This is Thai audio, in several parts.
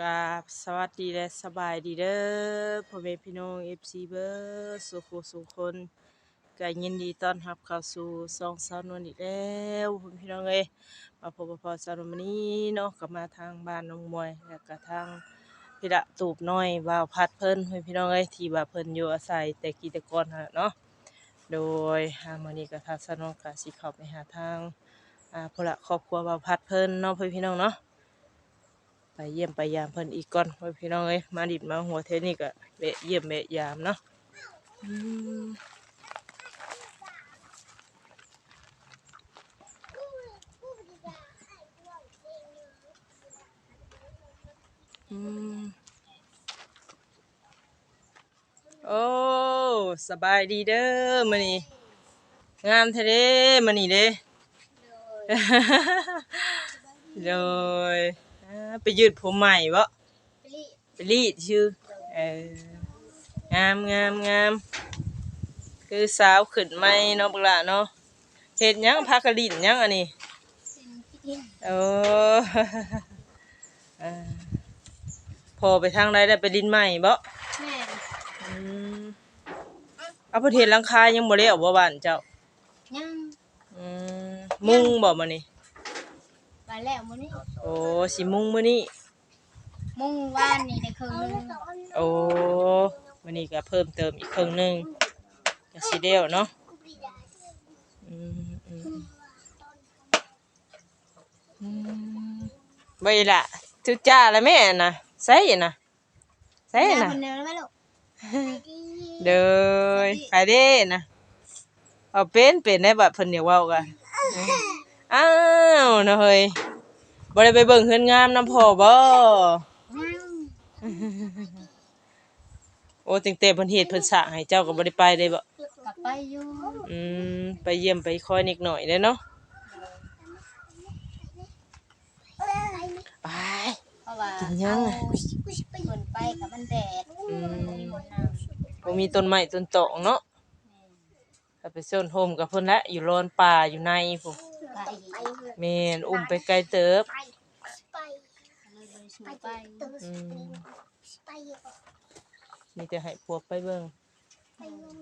กราบสวัสดีและสบายดีเด้อพ่อแม่พี่น้อง FC เบอร์สุขสุขคนก็ยินดีต้อนรับเข้าสู่ซองสาวนวลอีกแล้วพ่อพี่น้องเอ้ยมาพบกับพ่อสาวนวลนี้เนาะก็มาทางบ้านน้องมวยแล้วก็ทางพี่ละตูบน้อยว่าวพัดเพิ่นพ่อพี่น้องเอ้ยที่ว่าเพิ่นอยู่อาศัยแต่กีต่ก่อนนะเนาะโดยหามื้อนี้ก็ทางสาวนวลก็สิเข้าไปหาทางอ่าพุ่นละครอบครัวว่าวพัดเพิ่นเนาะพ่อพี่น้องเนาะ ไปเยี่ยมไปยามเพิ่นอีกก่อนไว้พี่น้องเอ้ยมาดิดมาหัวเทนี่ก็เวะเยี่ยมเวะยามเนาะโอ้สบายดีเด้อมื้อนี้งามท้เด้มื้อนี้เด้เลย ไปยืดผมใหม่บ่ไปรีดชื่อเอองามงามงามคือสาวขึ้นใหม่เนาะบักละเนาะเฮ็ดหยังพักกะลินหยังอันนี้โอ้อ่าพอไปทางใดได้ไปดินใหม่บ่แม่อืมเอาประเทศหลังคายังบ่ได้เอาบ่บ้านเจ้ายังอืมมุงบ่มื้อนี้ ไปแล้วมื้อนี้โอ้สิมุงมื้อนี้มุ่งว่านนี่ได้ครึ่งหนึงโอ้วันนี้ก็เพิ่มเติมอีกครึ่งหนึ่งก็สิเดียวเนาะอืมอืมอืมไว้ละทุจ้าละแม่น่ะใส่น่ะใส่แม่น่ะคนเดียวแล้วไหมลูกเด้อไปเด้น่ะเอาเป็นเป็นได้บัดเพิ่นเดี๋ยวเว้ากัน อ้าวนะเฮ้ยบ่ได้ไปเบิ่งเฮือนงามนำพ่อบ่โอ้ตั้งแต่เพิ่นเฮ็ดเพิ่นสร้างให้เจ้าก็บ่ได้ไปได้บ่กลับไปอยู่อืมไปเยี่ยมไปคอยนิดหน่อยเลยเนาะไป เพราะว่ากินยังอะ เอาคนไปกับมันแดดอืมมีคนน้ำบ่มีต้นไม้ต้นตอกเนาะถ้าไปซ่อนโฮมกับเพิ่นละอยู่โลนป่าอยู่ในพุ่น ไปเลยแม่นอุ้มไปไกลเติบบริสุทธิ์ไปอืมมีแต่ให้พวกไปเบิ่ง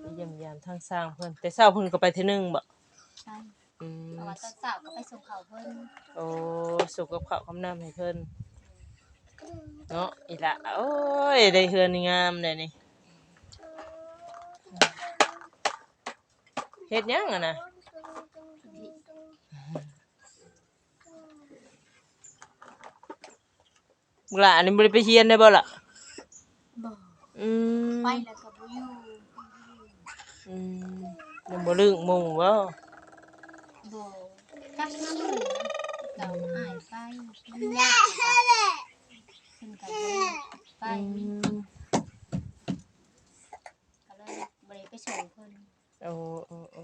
ไปเยี่ยมยามทางสร้างเพิ่นแต่เช้าเพิ่นก็ไปเทื่อนึงบ่ใช่อืมเพราะว่าตอนสาวก็ไปส่งเขาเพิ่นโอ้สุกกับข้าวคำน้ำให้เพิ่นเนาะอีหละโอ้ยได้เฮือนงามเลยนี่เฮ็ดหยังอะนะ บุหลาอันนี้บ่ได้ไปเฮียนได้บ่ล่ะบ่อืมไปแล้วก็บ่อยู่อืมยังบ่ลึกหมู่บ่บ่กักน้ำเหลืองเก่าหายไปมันยากค่ะขึ้นกับไปอืมก็เลยบริไปส่งเพิ่นโอ้โอ้โอ้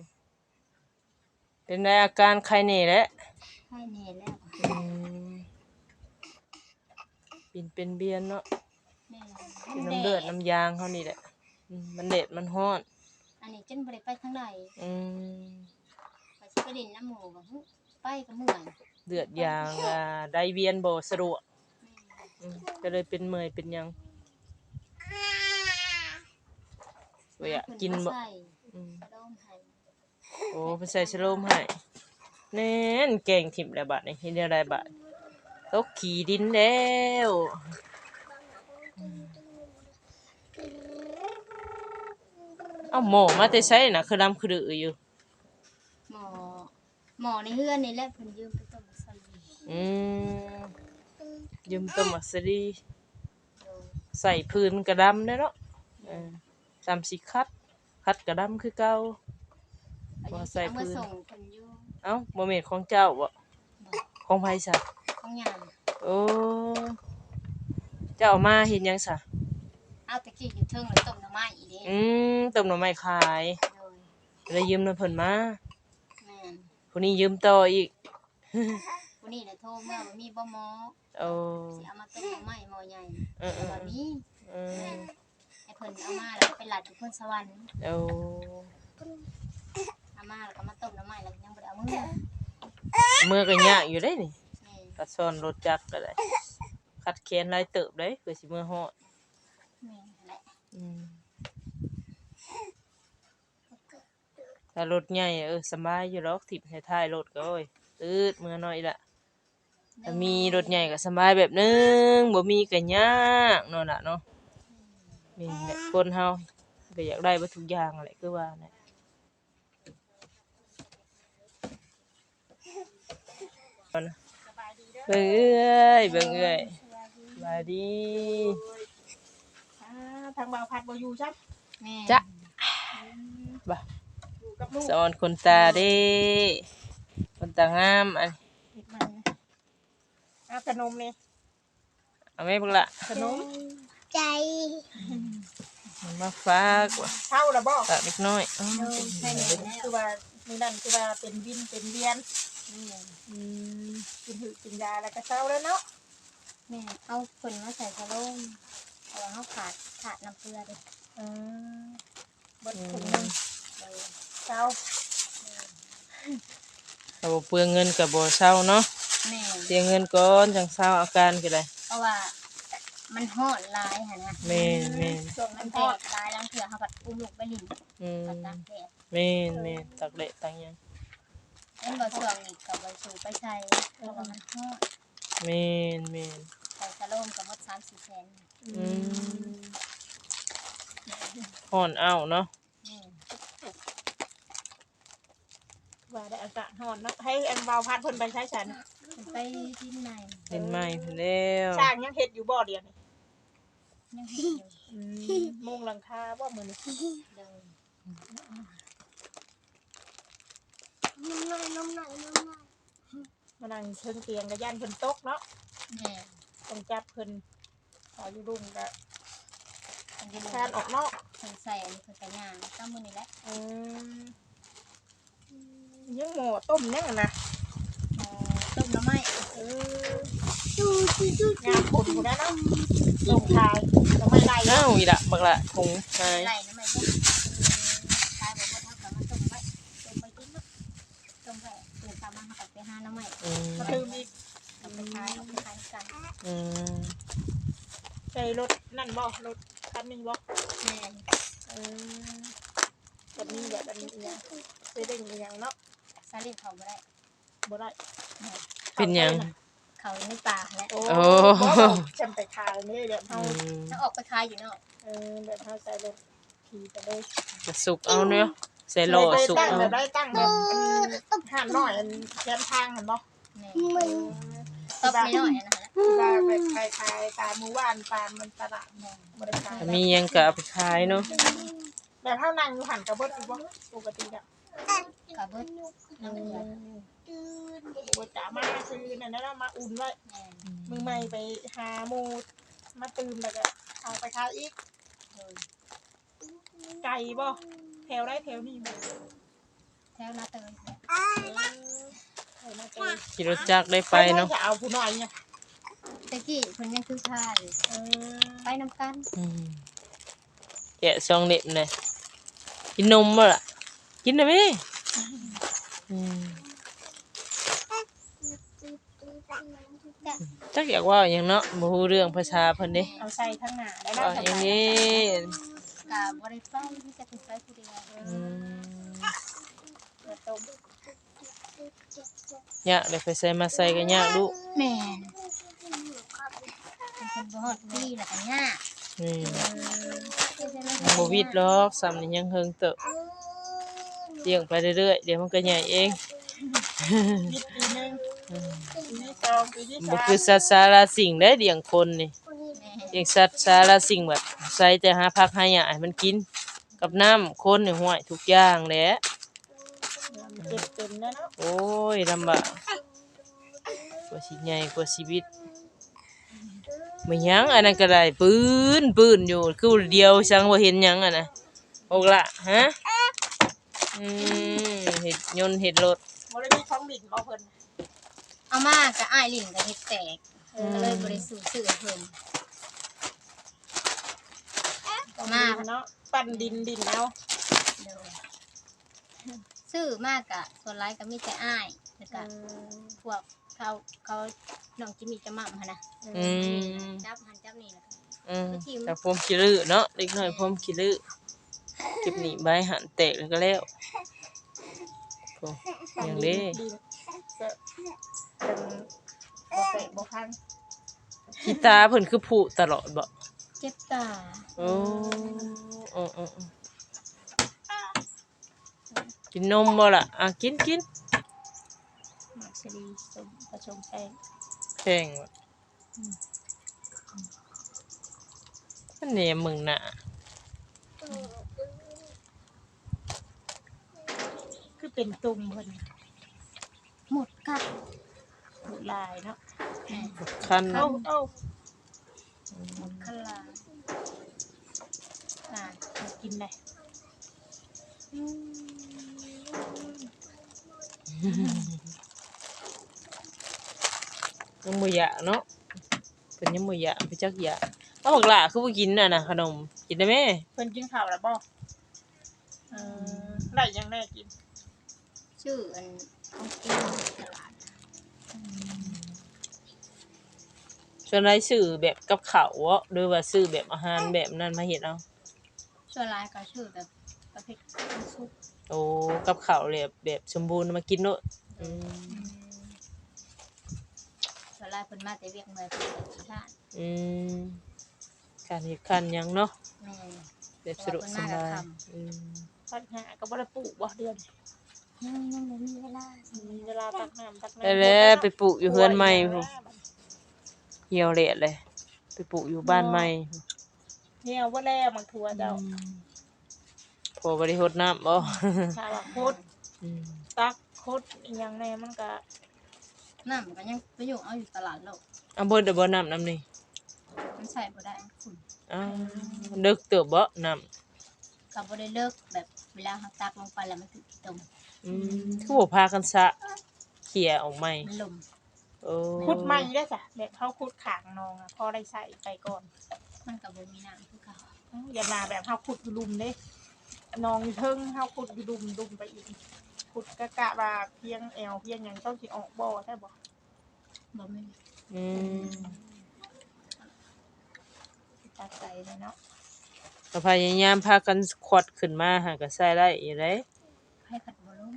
เป็นไงอาการไข้แน่แหละให้แน่แล้ว อืม เป็นเป็นเบียนเนาะแม่เป็นน้ำเลือดน้ำยางเขานี่แหละอืมมันเด็ดมันฮ้อนอันนี้จนบริไปทางใดอืมไปสิไปดินน้ำหมูก็หึไปก็เมื่อยเลือดยางอ่าได้เวียนบ่สะดวกอืมก็เลยเป็นเมื่อยเป็นหยังเวยอะกินบ่ใส่อืมกระดมให้โอ้ไปใส่ชะโลมให้แน่นแกงถิ่มแล้วบาดนี่เห็นได้บาด ตกขี่ดินแล้วเอาหมอมาแต่ใช้น่ะคือดำคือดืออยู่ หมอ หมอในเฮือนนี่แหละเพิ่นยืมไปต้มใส่อืมยืมต้มมักสลีใส่พื้นกระดำได้เนาะเออจำสิคัด คัดกระดำคือเก่าบ่ใส่พื้น เอยู่เอ้าบ่แม่นของเจ้าบ่ของไผซะ ของยามโอ้เจ้าเอามาเฮ็ดหยังซะเอาตะกี้อยู่เทิงแล้วต้มหน่อไม้อีเด้อืมต้มหน่อไม้ขายโดยเลยยืมน้ำเพิ่นมาแม่นผู้นี้ยืมต่ออีกผู้นี้น่ะโทรมาว่ามีบ่หมอโอ้สิเอามาต้มหน่อไม้หม้อใหญ่เออเออแบบนี้เออให้เพิ่นเอามาแล้วไปหลัดอยู่เพิ่นสวรรค์โอ้เอามาแล้วก็มาต้มหน่อไม้แล้วก็ยังบ่ได้เอามือเมื่อก็ยากอยู่ได้นี่ แม่ก็ซ่อนรถจักรก็ได้คัดแค้นหลายเติบเด้เพื่อสิมื้อฮอดแม่นแหละอืมถ้ารถใหญ่เออสบายอยู่หรอกทิ่มให้ท้ายรถก็โอ้ยตืดมื้อน้อยละถ้ามีรถใหญ่ก็สบายแบบนึงบ่มีก็ยากเนาะล่ะเนาะนี่แหละคนเฮาก็อยากได้เบ่ทุกอย่างแหละคือว่าแหละเอานะ เบิ่งเอ้ยเบิ่งเอ้ยสบายดีอ่าทางบ่าวพัดบ่อยู่จ้ะแม่จ๊ะบ่าอยู่กับลูกสอนคนตาเด้คนตางามอันเฮ็ดมันเอาขนมนี่เอาไหม่บักละขนมใจมันมาฝากว่ะเท่าละบ่ฝากเล็กน้อยอ้าวโดนใช่แม่แล้วคือว่ามื้อนั้นคือว่าเป็นวินเป็นเวียน แม่อืมกินหือกินยาแล้วก็เศร้าแล้วเนาะแม่เอาคนมาใส่กระโหลกเพราะว่าเขาขาดขาดน้ำเกลือเด้อืมเบดถุงหนึงเลยเศร้าถ้าบ่เปลืองเงินกับบ่เศร้าเนาะแม่เสียเงินก่อนจังเศร้าอาการก็ได้เพราะว่ามันหอดลายค่ะนะแม่นแม่นช่วงมันแดดลายแล้วเถื่อเขากัดอุ้มลูกไปหลินอืมกัดตากแดดแม่นแม่นตักเละตังหยัง เอ็นบ่ช่วงนี้กับใบสูไปใส่เพราะว่ามันหอดแม่นแม่นใส่กระโหลกกับมดสามสี่แสนอืมฮ้อนอ้าวเนาะแม่ว่าได้อากาศร้อนเนาะให้อันบ่าวพัดเพิ่นไปใช้ฉันมันไปที่ไหนเล่นไม้พุ่นแล้วสร้างยังเฮ็ดอยู่บ่เดียวนี่ยังเห็นอยู่อืมมุงหลังคาบ่มื้อนี้เลยมานั่งเชิงเตียงก็ย่านเพิ่นตกเนาะแม่ต้องจับเพิ่นเอาอยู่รุ่งก็มันจะคานออกนอกคนใส่อันนี้คือแต่งานตั้งมือนี่แหละอืมยังหมูต้มยังอะนะเอ่อต้มน้ำไม้เอองามผลกูได้เนาะต้มขายแล้วไม่ไล่อ้าวอีละบักละถุงหายไหลน้ำไม้พวกตายบอกว่าถ้ากับมันต้มไว้ต้มไปกินเนาะต้มไปเปิดตามมาหาไปหาน้ำไม้ อืมมาถือมีเอาไปขายเอาไปขายกันอืมใส่รถนั่นบ่รถคันนี้บ่แม่เออแบบนี้แบบอันนี้อีหยังใส่เด้งอีหยังเนาะซาลินเขาไม่ได้บ่ได้เป็นหยัง เขาในป่าแหละโอ้โอ้ บ่จำไปขายนี่แบบเฮามถ้าออกไปขายอยู่เนาะเออแบบเฮาใส่รถขี่ไปเลย จะสุกเอาเนาะใส่โลได้สุกตั้งเอาแบบได้ตั้งแบบอันห่านน้อยอันแคมทางหั่นบ่แม่ตบไม่น้อยนะฮะว่าไปขายขายตามหมู่บ้านตามมันตลาดบ่บ่ได้ขายมีหยังก็เอาไปขายเนาะแบบเฮานั่งอยู่หันกับเบิดอีกบ่ปกติอะกับเบิดน้ำเกลือบ่จ๋ามาซื้อนั่นแล้วมาอุ่นไว้แม่มึงไม่ไปหาหมูมาตื่นแล้วก็เอาไปขายอีกเลยไก่บ่แถวได้แถวนี้บ่แถวนาเตยเออน่าจะ ขี่รถจักรได้ไปเนาะจะเอาผู้น้อยเนี่ยตะกี้คนยังคือผ้าเลยเออไปน้ำกันอืมแกะซองเด็บเลยกินนมบ่ล่ะกินได้ไหมอืมจักอยากเว่าอย่างเนาะบ่ฮู้เรื่องภาษาเพิ่นเด้เอาใส่ข้างหน้าได้เว่าอย่างนี้กับบริไฟที่จะเป็นไฟผู้เดียว อืม เปิดต้ม ยากเลยไปใส่มาใส่ก็ยากลูกแม่เป็นคนบ่ฮอดพี่แล้วก็ยากอืมยังบ่วิดหรอกซ้ำนี่ยังเฮิงเตอะเลี้ยงไปเรื่อยๆเดี๋ยวมันก็ใหญ่เองยิบปีหนึงปีที่สองปีที่บ่สามคือสัตว์สารสิ่งได้เลี้ยงคนนี่แม่เลี้ยงสัตว์สารสิ่งแบบใส่แต่หาผักหาหญ้าให้มันกิน กับน้ำคนนี่ห้วยทุกอย่างแหละ เจ็บเป็นแล้วเนาะโอ้ยลำบากกว่าสิใหญ่กว่าชีวิตไม่ยังอันนั้นก็ได้ปืนปืนอยู่คือเดียวสังบ่เห็นหยังอะนะโอกละฮะอืมเห็ดยนต์เห็ดรถบ่ได้มีของดินบ่เพิ่นเอามากับอ้ายลิ่นกับเฮ็ดแตกก็เลยบริสุทธิ์สื่อเพิ่นต้องดินเนาะปั้นดินดินเอา เด้อ ซื้อมากกะส่วนไรก็มีแต่อ้ายแล้วอืก็มพวกเขาเขาน้องจิมมี่จะหม่ำหั่นนะอืม จับหันจับนี่แล้วก็ อืมแต่พรมขี้ลือเนาะเล็กน้อยพรมขี้ลือเก็บหนีใบหันแตกแล้วก็แล้วโอ้ยังเด้ดินเสอะเป็นบ่เตะบ่พังกีตาร์เพิ่นคือผูตลอดบ่เจ็บตาโอ้โอ้โอ้โอ้ กินนมบ่ล่ะอะกินกินหมักซีรีสมผสมแป้งแพงว่ะอันนี้มึงน่ะคือเป็นตุ่มเพิ่นหมดกัดหมดลายเนาะแม่คันเอ้าเอ้าหมดขลาอ่ามากินเลย ยังบ่อยากเนาะเพิ่นยังบ่อยากไปจักอยากเอาบักหล่าคือบ่กินน่ะนะขนมกินได้ไหมเพิ่นกินข้าวแล้วบ่เออได้ยังได้กิน ชื่ออันของกินตลาดส่วนรายซื้อแบบกับข้าวบ่หรือว่าซื้อแบบอาหารแบบนั้นมาเฮ็ดเอาส่วนหลายก็ชื่อแบบประเภทน้ำซุป โอ้กับข้าวแบบแบบสมบูรณ์มากินเนาะอืมส่วนหลายเพิ่นมาแต่เวียกเมื่อยเพิ่นก็ขี้ข้านอืมการเฮ็ดคันหยังเนาะแม่แบบสะดวกสบายอืมปัญหาก็บ่ได้ปลูกบ่เดือนยังยังบ่มีเวลามีเวลาตักน้ำตักน้ำได้แล้วไปปลูกอยู่เฮือนใหม่พุ่นเหี่ยวแหละเลย ไปปลูกอยู่บ้านใหม่เนี่ยว่าแล้วมังทัวเจ้าพ อบ่ได้รดน้ำบ่ ถ้าว่าโคตรอืมตักโคตรอีหยังแน่มันก็น้ำก็ยังไปอยู่เอาอยู่ตลาดโลกเอาเบิดเด้อบ่น้ำน้ำนี่มันใส่บ่ได้มันขุ่นอ้าวเลิกเติบบ่น้ำก็บ่ได้เลิกแบบเวลาเราตักลงไปแล้วมันถึงตรงอืมคือบ่พากันสะเขี่ยออกใหม่มันลมโอ้ขุดใหม่ได้อจ้ะแบบเขาขุดขางนองอะพอได้ใส่ไปก่อนมันก็บ่มีน้ำคือเก่าอื้ออย่ามาแบบเขาขุดอยู่ลุมเด้ นองอยู่เทิงเขาขุดอยู่ลุมลุมไปอีกขุดกะกะว่าเพียงแอวเพียงหยังต้องสิออกบ่อใช่บ่บ่มีอืมตักใส่เลยเนาะก็พยายามพากันขวดขึ้นมาหาก็ใส่ได้อีไดให้ผัดบ่ลง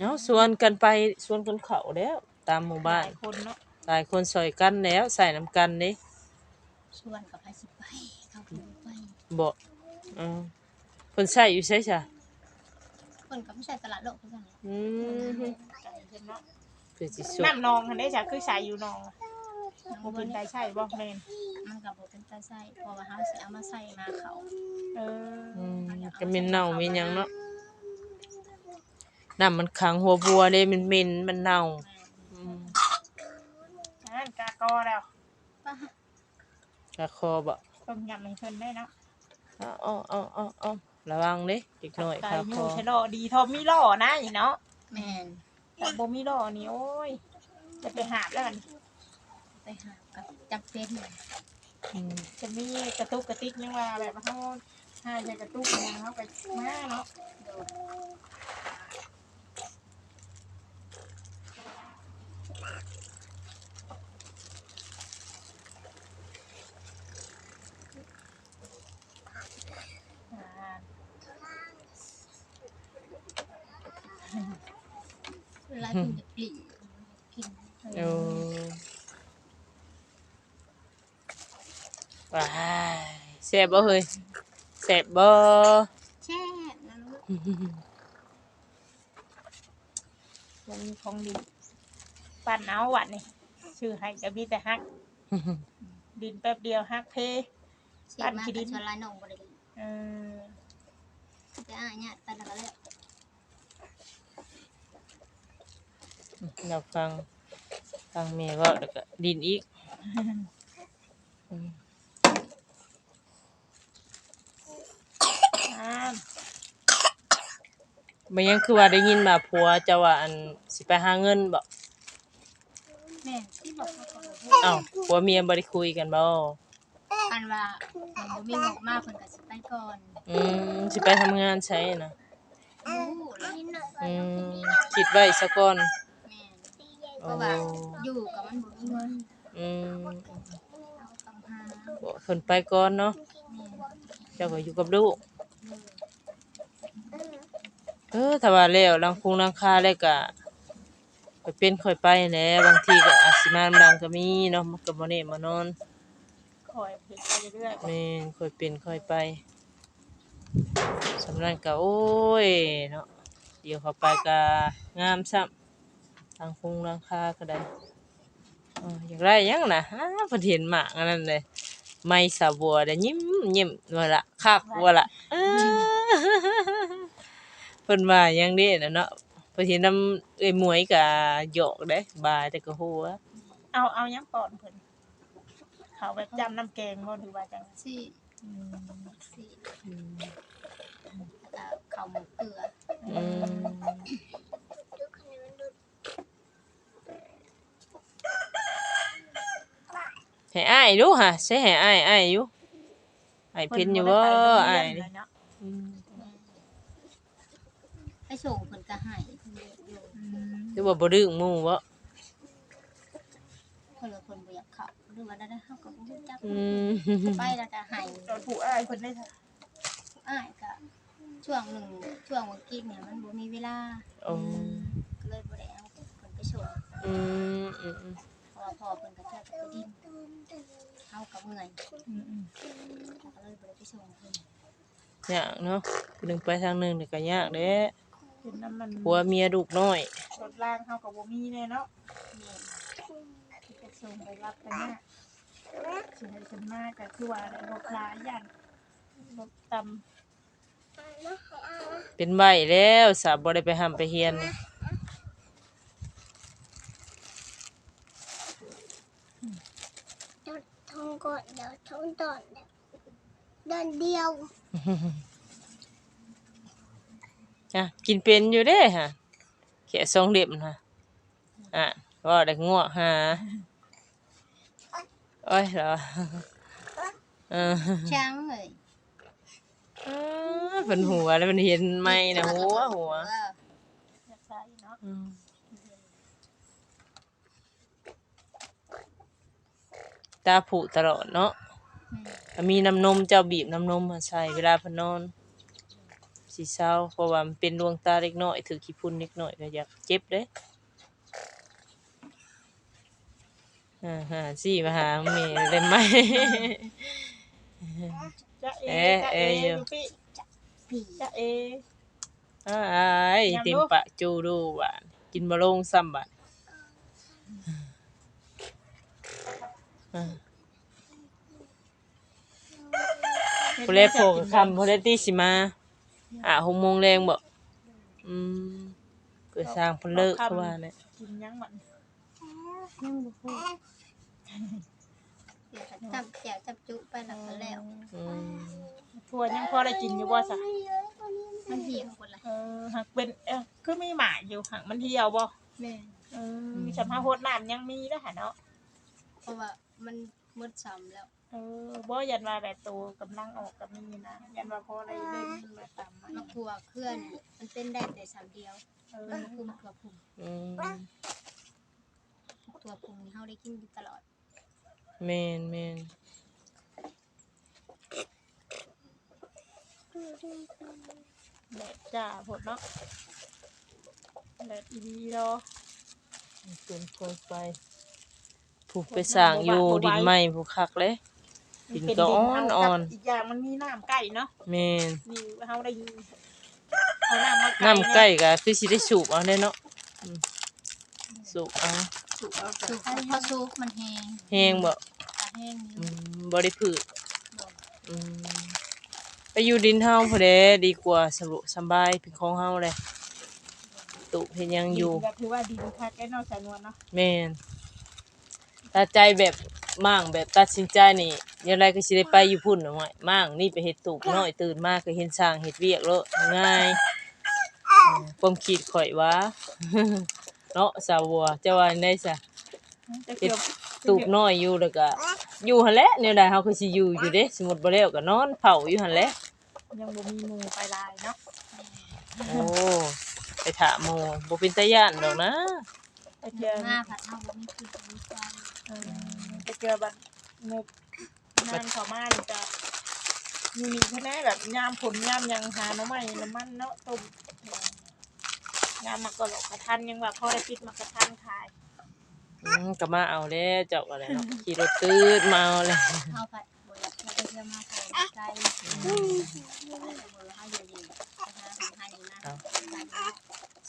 เนาะชวนกันไปชวนกันเข้าแล้ว ตามหมู่หบ้าลานยคนเนาะหลายคนซอยกันแล้วใส่น้ำกันเด้ชวนกับไผสิไป เขาก็บ่ไปบ่อือเพิ่นใส่อยู่ใช่จ้ะเพิ่นก็บ่ใช่ตลาดโลกคือกันแหละอืมไก่เพิ่นเนาะเพื่อสิสุกน้ำนองคันได้จ้ะคือใส่อยู่นองอะยังบ่บ่เป็นได้ไตใช่บ่แม่นมันก็บ่เป็นตาใส่เพราะว่าเฮาสิเอามาใส่มาเขาเอออืมก็มีเน่ามีหยังเนาะน้ำมันขังหัวบัวเด้มันเหม็นมันเน่าอืมนั่นกากอแล้วป้ากะคอบ่ต้มยำให้เพิ่นได้เนาะเอาเอาเอาเอาเอา ระวังเด้เด็กน้อยไก่คาคยูอใช้ล่อดีทอมมีล่อนะอีเนาะแม่นแต่บ่มีล่อนี่โอ้ย จะไปหาบแล้วกันไปหากับจับเป็นเลยอืมจะมีกระตุกกระติกยังว่าแบบเฮาหาใช้กระตุกอหยังเฮาไปมาเนาะ เวลาเพิ่นจะปลีกินโอ้ว้ายแซ่บบ่เฮ้ยแซ่บบ่แช่นะลูกบ่มีของดีปั่นเอาวัดนี่ชื่อให้จะมีแต่ฮัก ดินแป๊บเดียวฮักเพเสียมากกับชวนลายน้องบ่ได้กินเออแต่อ้ายเนี่ยไปแล้วก็แล้ว เราฟังฟังแม่เว่าแล้วก็ดินอีกอืมอ่ามันยังคือว่าได้ยินมาผัวเจะว่าอันสิไปหาเงินบ่แม่ที่บอกเขาก็บ่พูดอ้าวผัวเมียบ่ได้คุยกันบ่อันว่ามันบ่มีงบมากเพิ่นก็สิไปก่อนอืมสิไปทำงานใช้นะรู้แล้ว อืมคิดไว้ซะก่อนแม่อ เพราะว่าอยู่กับมันบ่มีเงินอืมเราต้องหาบ่เพิ่นไปก่อนเนาะแม่นเจ้าก็อยู่กับลูก เออถ้าว่าแล้วลังคุงลังคาแล้วก็ค่อยเป็นค่อยไปแหละบางทีก็อาจสิมาดังก็มีเนาะมันก็บ่แน่มานอนคอยเพิ่นไปเรื่อยๆแม่นค่อยเป็นค่อยไปสำนั้นก็โอ้ยเนาะเดี๋ยวเข้าไปก็งามซ้ำ ทางคุงลังคาก็ได้เอออยากได้หยังน่ะฮะเพิ่นเห็นหมากอันนั้นเลยไม้สาบัวได้ยิ้มยิ้มว่าละคักว่าละเออเพิ่นว่าหยังเด้น่ะเนาะเพิ่นเห็นน้ำเอ้ยหมวยก็หยอกเด้บายแต่ก็หัวเอาเอายังปอนเพิ่นเขาแบบจำน้ำแกงบ่หรือว่าจังสิอืมสิอืมแล้วก็ข้าวหมูเกลือ อืม ให้อ้ายดูฮะใช่ให้อ้ายอ้ายอยู่อ้ายเพิ่นอยู่บ่อ้ายนี่เนาะอืมให้ส่งเพิ่นก็ให้เพิ่นอยู่คือว่าบ่ดื้อหมู่บ่เพิ่นเลยเพิ่นบ่อยากเข้าหรือว่าได้เฮาก็บ่รู้จักอืมไปแล้วก็ให้ตอนผู้อ้ายเพิ่นได้ค่ะอ้ายก็ช่วงหนึ่งช่วงวันกินเนี่ยมันบ่มีเวลาโอ้ก็เลยบ่ได้เอาเพิ่นไปส่งอืมอืมอืมเพราะว่าพ่อเพิ่นก็แค่ไปดินเฮาก็เมื่อยอืมอืมก็เลยบ่ได้ไปส่งเพิ่นยากเนาะผู้หนึงไปทางหนึงนี่ก็ยากเด้เป็นน้ำมันผัวเมียลูกน้อย รถล่างเฮากับบ่มีแน่เนาะแม่นที่จะส่งไปรับกันเนี่ยสิให้ฉันมาก็คือว่าได้รถลายอย่างรถตำเป็นใบแล้วสาบ่ได้ไปห้ำไปเฮียนนี่ ดี๋ยวทงก่อนเดี๋ยวทงตอนเดินเดียวอะกินเป็นอยู่เด้ฮะแค่สองเด็บนะอะว่าได้ง่วงหาโอ้ยเหรอเออช้างเอ้ยอ่าเป็นหัวแล้วมันเห็นไหมนะหัวหัวเอออยากใส่เนาะอืม ตาผุตลอดเนาะแม่นมีน้ำนมเจ้าบีบน้ำนมมาใส่เวลาเพนนอนสีเศร้าเพราะว่ามันเป็นดวงตาเล็กน้อยถือขี้พุ่นเล็กน้อยก็อยากเจ็บเด้อ่าฮะสิมาหาแม่ได้ไหมจะเอเอ๊ะจะเอเอ๊ะอยู่อยู่พี่ผีจะเออ้ายเต็มปะจูดูหวานกินบะลงซ้ำบัดอ่ ผู้เล่โผล่คำผู้เล่ตีสิมาอะหกโมงแรงบ่อืมเพื่อสร้างเพนเลิกเขาว่าเนี่ยกินยังมันยังบ่พูดเดี๋ยวก็จับแจวจับจุไปแล้วก็แล้วอืมทัวยังพอได้กินอยู่บ่ซะมันเหี่ยวหมดเลยเออหักเป็นเออคือมีหมาอยู่หักมันเหี่ยวบ่แม่นเออมีสำหรับโหดน้ำยังมีเด้อหั่นเนาะเพราะว่า มันมืดซ้ำแล้ว เออบ่ยันว่าแบบโตกำลังออกกับมีนะยันว่าพอได้เล่นมาตามมามักทั่วเคลื่อนมันเป็นได้แต่สามเดียวเออมันคุมทั่วพุงอืมทั่วพุงนี่เฮาได้กินอยู่ตลอดแมนแมนแดดจ้าโพดเนาะแดดอีดีเนาะเป็นคนไป ผูกไปสร้างอยู่ดินไม้ผูกคักเลยดินก็อ่อนอ่อนอีกอย่างมันมีน้ำใกล้เนาะแมนนี่เฮาได้เอาน้ำมาน้ำใกล้ก็คือสิได้สูบเอาได้เนาะอืมสูบเอาสูบเอาสุสูกบให้พอสุกมันแห้งแห้งบ่ตาแห้งออืยู่มบ่ได้ผืดดอกอืมไปอยู่ดินเฮาพอเด้ดีกว่าสะดวกสำบายเป็นของเฮาเลยตุเฮ็ดหยังอยู่ก็ถือว่าดีคักแก่นอกจากนวลเนาะแม่น ตัดใจแบบมั่างแบบตัดสินใจนี่ยังไงก็สิได้ไปอยู่พุ่นน่ะหม่อยมั่างนี่ไปเฮ็ดตูกน้อยตื่นมาก็เห็นสร้างเฮ็ดเวียกแล้วง่ายเออความคิดข่อยว่าเนาะสาวบัวเจ้าว่าได้ซะจะเฮ็เกี่ดยวตูกน้อยอยู่แล้วก็อยู่หั่นแหละแนวใดเฮาก็สิอยู่อยู่เด้สมมุติบ่แล้วก็นอนเผาอยู่หั่นแหละยังบ่มีหมู่ไปลายเนาะโอ้ไปถามหมู่บ่เป็นตาย่านดอกนะตะเกียบมาผัดเอาบ่มีคือมีใจตะเกียบแบบงบงานเขามานี่จะมีมีแค่ไหนแบบยามผลยามหยังหาหน้ำใหม่น้ำมันเนาะต้มยามมากระหลอกกระทันยังแบบพอได้ปิดมากระทันขายอืมก็มาเอาแล้วเจ้าอะไรเนาะขี่รถตืดมาเอาเลยเอาผัดบ่อยากเราไปเที่ยวมาใส่ใจบ่ให้อยู่ดีนะคะให้นะ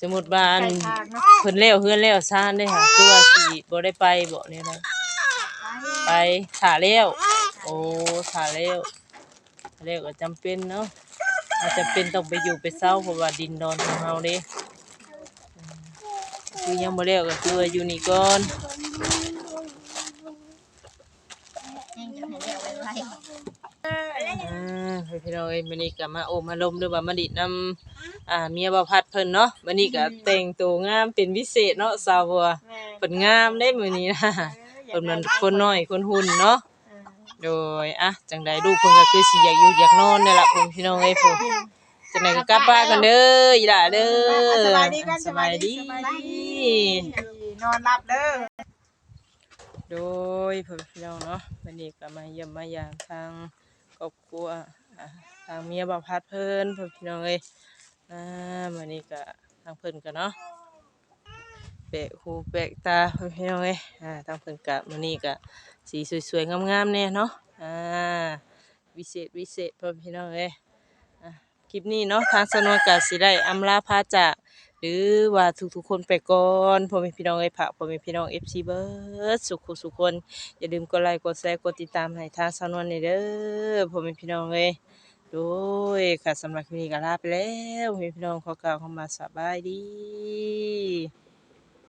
สมมุติว่าอันไก่ทางเนาะเพิ่นแล้วเฮือนแล้วซ่านได้ค่ะคือว่าสิบ่ได้ไปบ่เนี่ยนะไปถ่าแล้ว โอ้ถ่าแล้วถ่าแล้วก็จำเป็นเนาะอาจจะเป็นต้องไปอยู่ไปเศร้าเพราะว่าดินดอนของเฮาเด้อืมคือยังบ่แล้วก็คือว่าอยู่นี่ก่อนยังจะให้เรียกไว้ไว้ อ่าพี่น้องเอ้ยมื้อนี้ก็มาโอมาลมด้วยว่ามาดิดนำ อ่าเมียบ่พัดเพิ่นเนาะมื้อนี้ก็แต่งตัวงามเป็นพิเศษเนาะสาวบัวแม่เพิ่นงามได้มื้อนี้นะเพิ่นมันคนน้อยคนหุ่นเนาะโดยอะจังใดลูกเพิ่นก็คือสิอยากอยู่อยากนอนนี่ล่ะพุ่นพี่น้องเอ้ยพุ่นจังใดก็กลับบ้านกันเด้ออีหล่าเด้อสบายดีกันสบายดีสบายดีนอนหลับเด้อโดยพ่อพี่น้องเนาะวันนี้ก็มาเยี่ยมมายามทางครอบครัวอะทางเมียบ่าวพัดเพิ่นพ่อพี่น้องเอ้ย อ่าวันนี้ก็ทางเพิ่นก็เนาะแปะหูแปะตาพ่อพี่น้องเอ้ยอ่าทางเพิ่นก็มื้อนี้ก็สีสวยๆงามๆแน่เนาะอ่าวิเศษวิเศษพ่อพี่น้องเอ้ยอะคลิปนี้เนาะทางสนวนก็สิได้อำลาพาจากหรือว่าทุกๆคนไปก่อนพ่อแม่พี่น้องเอ้ผักพ่อแม่พี่น้อง FC เบิร์ดสุขุสุขคน อย่าลืมกดไลค์กดแชร์กดติดตามให้ทางสาวนวลนี่เด้อพ่อแม่พี่น้องเอ้ย โดยค่ะสำหรับคลิปนี้ก็ลาไปแล้วพี่น้องขอกล่าวคำว่าสบายดี